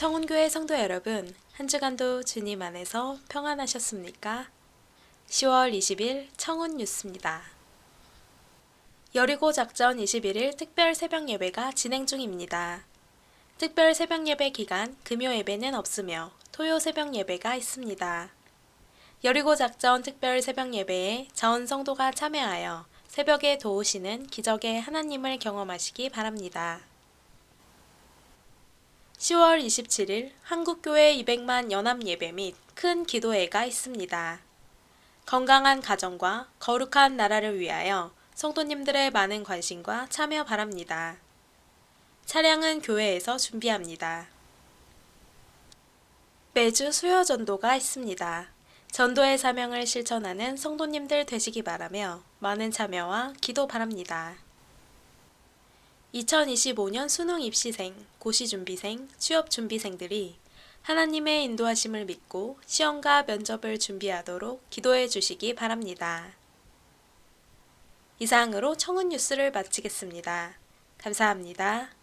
청운교회 성도 여러분, 한 주간도 주님 안에서 평안하셨습니까? 10월 20일 청운 뉴스입니다. 여리고 작전 21일 특별 새벽 예배가 진행 중입니다. 특별 새벽 예배 기간 금요 예배는 없으며 토요 새벽 예배가 있습니다. 여리고 작전 특별 새벽 예배에 자원 성도가 참여하여 새벽에 도우시는 기적의 하나님을 경험하시기 바랍니다. 10월 27일 한국교회 200만 연합 예배 및 큰 기도회가 있습니다. 건강한 가정과 거룩한 나라를 위하여 성도님들의 많은 관심과 참여 바랍니다. 차량은 교회에서 준비합니다. 매주 수요 전도가 있습니다. 전도의 사명을 실천하는 성도님들 되시기 바라며 많은 참여와 기도 바랍니다. 2025년 수능 입시생, 고시 준비생, 취업 준비생들이 하나님의 인도하심을 믿고 시험과 면접을 준비하도록 기도해 주시기 바랍니다. 이상으로 청운 뉴스를 마치겠습니다. 감사합니다.